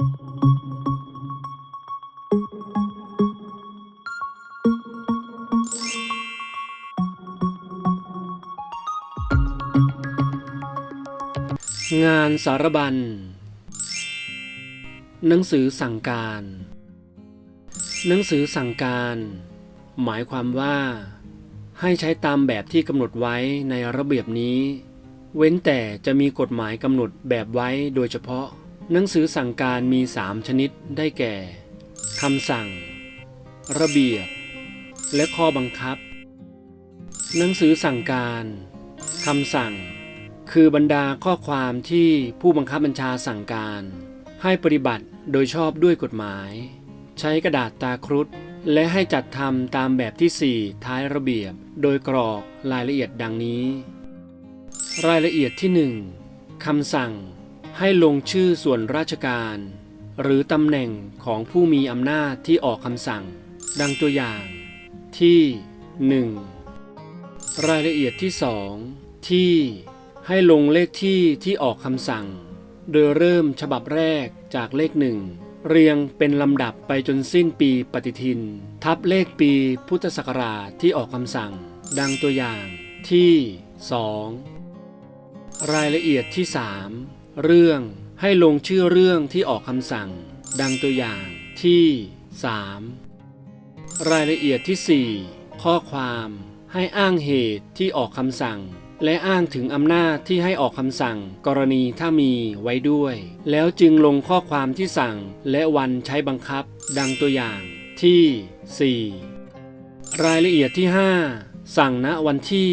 งานสารบัญ หนังสือสั่งการ หนังสือสั่งการ หมายความว่า ให้ใช้ตามแบบที่กำหนดไว้ในระเบียบนี้ เว้นแต่จะมีกฎหมายกำหนดแบบไว้โดยเฉพาะ หนังสือสั่งการมี3ชนิดได้แก่คำสั่ง ระเบียบ และข้อบังคับ หนังสือสั่งการคำสั่ง คือบรรดาข้อความที่ผู้บังคับบัญชาสั่งการ ให้ปฏิบัติโดยชอบด้วยกฎหมาย ใช้กระดาษตาครุฑและให้จัดทำตามแบบที่ 4 ท้ายระเบียบ โดยกรอกรายละเอียดดังนี้ รายละเอียดที่ 1คำสั่ง ให้ลงชื่อส่วนราชการ หรือตำแหน่งของผู้มีอำนาจที่ออกคำสั่ง ดังตัวอย่าง ที่ 1 รายละเอียดที่ 2 ที่ให้ลงเลขที่ที่ออกคำสั่ง โดยเริ่มฉบับแรกจากเลขหนึ่งเรียงเป็นลำดับไปจนสิ้นปีปฏิทิน ทับเลขปีพุทธศักราชที่ออกคำสั่ง ดังตัวอย่างที่ 2 รายละเอียดที่ 3 เรื่องให้ลงชื่อเรื่องที่ออกคำสั่ง ดังตัวอย่างที่ 3 รายละเอียดที่ 4 ข้อความให้อ้างเหตุที่ออกคำสั่ง และอ้างถึงอำนาจที่ให้ออกคำสั่ง กรณีถ้ามีไว้ด้วย แล้วจึงลงข้อความที่สั่ง และวันใช้บังคับ ดังตัวอย่างที่ 4 รายละเอียดที่ 5 สั่งณวันที่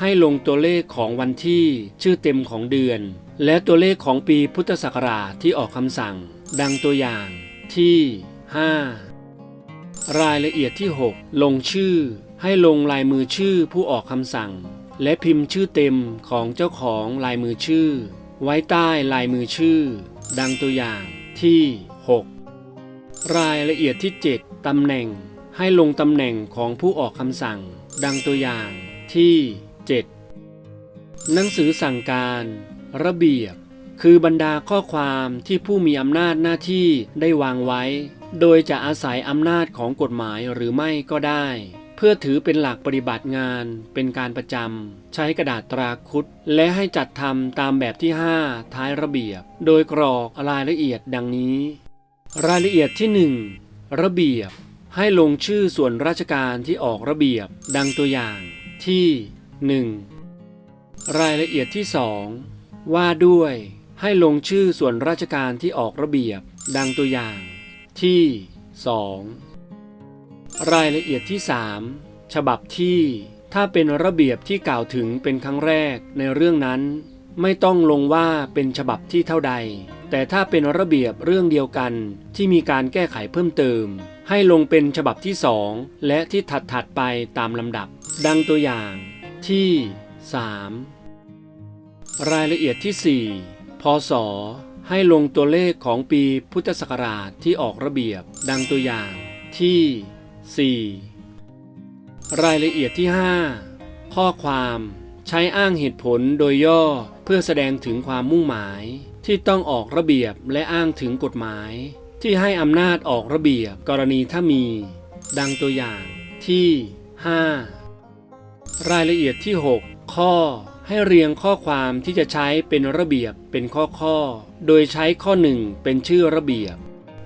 ให้ลงตัวเลขของวันที่ชื่อเต็มของเดือน และตัวเลขของปีพุทธศักราชที่ออกคำสั่ง ดังตัวอย่างที่ 5 รายละเอียดที่ 6 ลงชื่อ ให้ลงลายมือชื่อผู้ออกคำสั่ง และพิมพ์ชื่อเต็มของเจ้าของลายมือชื่อ ไว้ใต้ลายมือชื่อ ดังตัวอย่างที่ 6 รายละเอียดที่ 7ตำแหน่ง ให้ลงตำแหน่งของผู้ออกคำสั่ง ดังตัวอย่างที่ 7 หนังสือสั่งการ ระเบียบ คือบรรดาข้อความที่ผู้มีอำนาจหน้าที่ได้วางไว้ โดยจะอาศัยอำนาจของกฎหมายหรือไม่ก็ได้ เพื่อถือเป็นหลักปฏิบัติงาน เป็นการประจำใช้กระดาษตราคุดและให้จัดทำตามแบบที่ 5 ท้ายระเบียบ โดยกรอกรายละเอียดดังนี้ รายละเอียดที่ 1 ระเบียบให้ลงชื่อส่วนราชการที่ออกระเบียบดังตัวอย่างที่ 1 รายละเอียดที่ 2 ว่าด้วยให้ลงชื่อส่วนราชการที่ออกระเบียบดังตัวอย่าง ที่ 2 รายละเอียดที่ 3 ฉบับที่ถ้าเป็นระเบียบที่กล่าวถึงเป็นครั้งแรกในเรื่องนั้น ไม่ต้องลงว่าเป็นฉบับที่เท่าใด แต่ถ้าเป็นระเบียบเรื่องเดียวกันที่มีการแก้ไขเพิ่มเติม ให้ลงเป็นฉบับที่2และที่ถัดๆไปตามลำดับ ดังตัวอย่าง ที่ 3 รายละเอียดที่ 4 พศ ให้ลงตัวเลขของปีพุทธศักราชที่ออกระเบียบดังตัวอย่างที่ 4 รายละเอียดที่ 5 ข้อความใช้อ้างเหตุผลโดยย่อเพื่อแสดงถึงความมุ่งหมายที่ต้องออกระเบียบและอ้างถึงกฎหมาย ที่ให้อำนาจออกระเบียบกรณีถ้ามี ดังตัวอย่างที่ 5 รายละเอียดที่ 6 ข้อ ให้เรียงข้อความที่จะใช้เป็นระเบียบเป็นข้อข้อ โดยใช้ข้อ 1 เป็นชื่อระเบียบ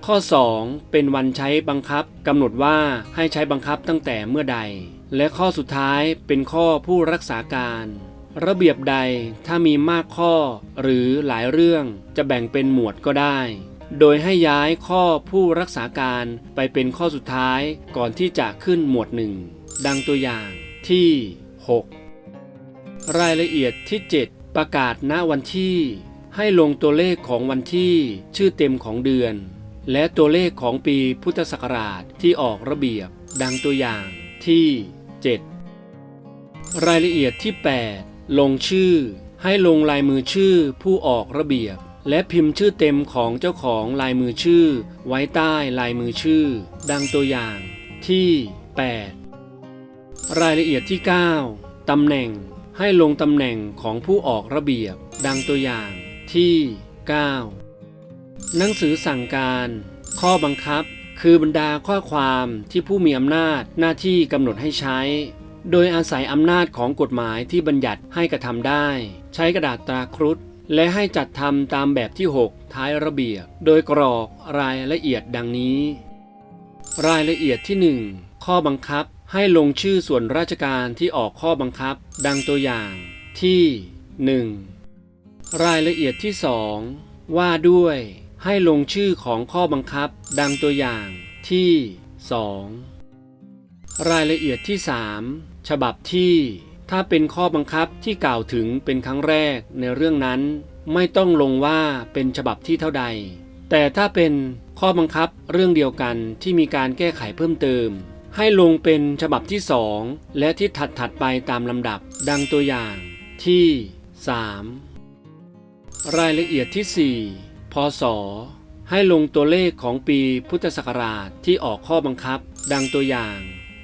ข้อ 2 เป็นวันใช้บังคับกำหนดว่าให้ใช้บังคับตั้งแต่เมื่อใด และข้อสุดท้ายเป็นข้อผู้รักษาการ ระเบียบใดถ้ามีมากข้อ หรือหลายเรื่องจะแบ่งเป็นหมวดก็ได้ โดยให้ย้ายข้อผู้รักษาการไปเป็นข้อสุดท้ายก่อนที่จะขึ้นหมวดหนึ่งดังตัวอย่าง ที่ 6 รายละเอียดที่ 7 ประกาศณวันที่ ให้ลงตัวเลขของวันที่ชื่อเต็มของเดือน และตัวเลขของปีพุทธศักราชที่ออกระเบียบ ดังตัวอย่างที่ 7 รายละเอียดที่ 8 ลงชื่อ ให้ลงลายมือชื่อผู้ออกระเบียบ และพิมพ์ชื่อเต็มของเจ้าของลายมือชื่อ ไว้ใต้ลายมือชื่อ ดังตัวอย่างที่ 8 รายละเอียดที่ 9 ตำแหน่งให้ลงตำแหน่งของผู้ออกระเบียบ ดังตัวอย่างที่ 9 หนังสือสั่งการ ข้อบังคับ คือบรรดาข้อความที่ผู้มีอำนาจหน้าที่กำหนดให้ใช้ โดยอาศัยอำนาจของกฎหมายที่บัญญัติให้กระทำได้ ใช้กระดาษตราครุฑและให้จัดทำตามแบบที่ 6 ท้ายระเบียบ โดยกรอกรายละเอียดดังนี้ รายละเอียดที่ 1 ข้อบังคับ ให้ลงชื่อส่วนราชการที่ออกข้อบังคับ ดังตัวอย่างที่ 1 รายละเอียดที่ 2 ว่าด้วยให้ลงชื่อของข้อบังคับ ดังตัวอย่างที่ 2 รายละเอียดที่ 3 ฉบับที่ถ้าเป็นข้อบังคับที่กล่าวถึงเป็นครั้งแรกในเรื่องนั้น ไม่ต้องลงว่าเป็นฉบับที่เท่าใด แต่ถ้าเป็นข้อบังคับเรื่องเดียวกันที่มีการแก้ไขเพิ่มเติม ให้ลงเป็นฉบับที่ 2 และที่ถัดถัดๆไปตามลำดับ ดังตัวอย่างที่ 3 รายละเอียดที่ 4 พศ ให้ลงตัวเลขของปีพุทธศักราชที่ออกข้อบังคับ ดังตัวอย่าง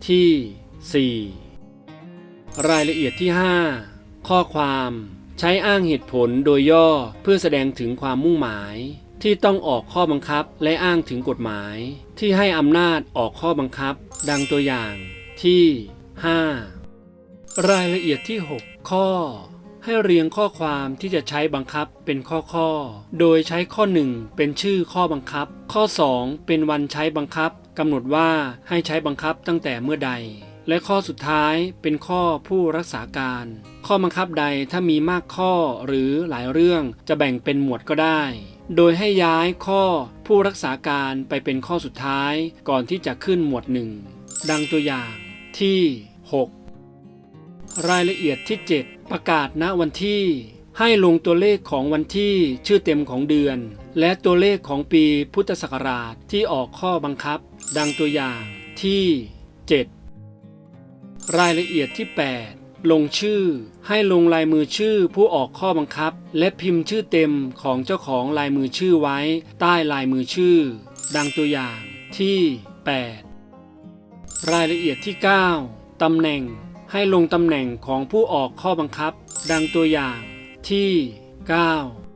ที่ 4 รายละเอียดที่ 5 ข้อความ ใช้อ้างเหตุผลโดยย่อเพื่อแสดงถึงความมุ่งหมาย ที่ต้องออกข้อบังคับและอ้างถึงกฎหมาย ที่ให้อำนาจออกข้อบังคับ ดังตัวอย่างที่ 5 รายละเอียดที่ 6 ข้อ ให้เรียงข้อความที่จะใช้บังคับเป็นข้อข้อ โดยใช้ข้อ 1 เป็นชื่อข้อบังคับ ข้อ 2 เป็นวันใช้บังคับกำหนดว่าให้ใช้บังคับตั้งแต่เมื่อใด และข้อสุดท้ายเป็นข้อผู้รักษาการ ข้อบังคับใดถ้ามีมากข้อหรือหลายเรื่องจะแบ่งเป็นหมวดก็ได้ โดยให้ย้ายข้อผู้รักษาการไปเป็นข้อสุดท้ายก่อนที่จะขึ้นหมวดหนึ่งดังตัวอย่างที่ 6 รายละเอียดที่ 7 ประกาศณวันที่ ให้ลงตัวเลขของวันที่ชื่อเต็มของเดือน และตัวเลขของปีพุทธศักราชที่ออกข้อบังคับ ดังตัวอย่างที่ 7 รายละเอียดที่ 8 ลงชื่อ ให้ลงลายมือชื่อผู้ออกข้อบังคับ และพิมพ์ชื่อเต็มของเจ้าของลายมือชื่อไว้ ใต้ลายมือชื่อ ดังตัวอย่างที่ 8 รายละเอียดที่ 9 ตำแหน่ง ให้ลงตำแหน่งของผู้ออกข้อบังคับ ดังตัวอย่างที่ 9